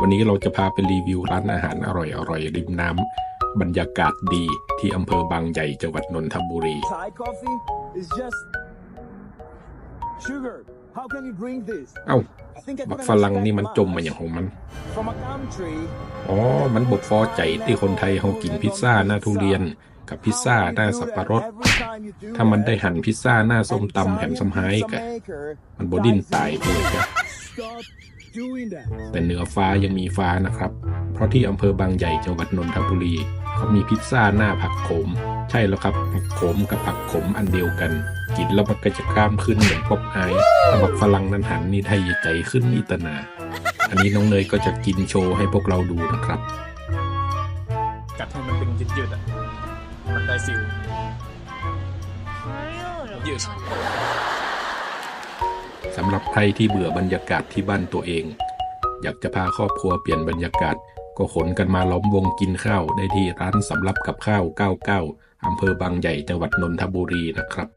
วันนี้เราจะพาไปรีวิวร้านอาหารอร่อยๆริมน้ำบรรยากาศดีที่อำเภอบางใหญ่จังหวัดนนทบุรี Thai coffee is just sugar. How can you drink this? เอ้า I think I บัก couldn't ฝรั่งนี่มัน understand จมมาอย่างของมัน From a country อ๋อ มันบกฟอใจที่คนไทยเขากินพิซซ่าหน้าทุเรียน กับพิซซ่าหน้าสับปะรด ถ้ามันได้หั่นพิซซ่าหน้าส้มตำแผ่นสมไฮกะมันบดิ้นตายไปเลยจ้ะ Stop doing that. แต่เหนือฟ้ายังมีฟ้านะครับ เพราะที่อำเภอบางใหญ่จังหวัดนนทบุรีเขามีพิซซ่าหน้าผักโขม ใช่แล้วครับผักโขมกับผักขมอันเดียวกัน กินแล้วมันก็จะกล้ามขึ้นเหมือนป๊อปอายถ้าบักฝรั่งนั้นหันนี่ไทยใจขึ้นอีตนา อันนี้น้องเนยก็จะกินโชว์ให้พวกเราดูนะครับ กัดให้มันเป็นยืดๆอะมันได้ฟิลยืด สำหรับใครที่เบื่อบรรยากาศที่บ้านตัวเอง อยากจะพาครอบครัวเปลี่ยนบรรยากาศ ก็ขนกันมาล้อมวงกินข้าวได้ที่ร้านสำรับกับข้าว 99อำเภอบางใหญ่จังหวัดนนทบุรีนะครับ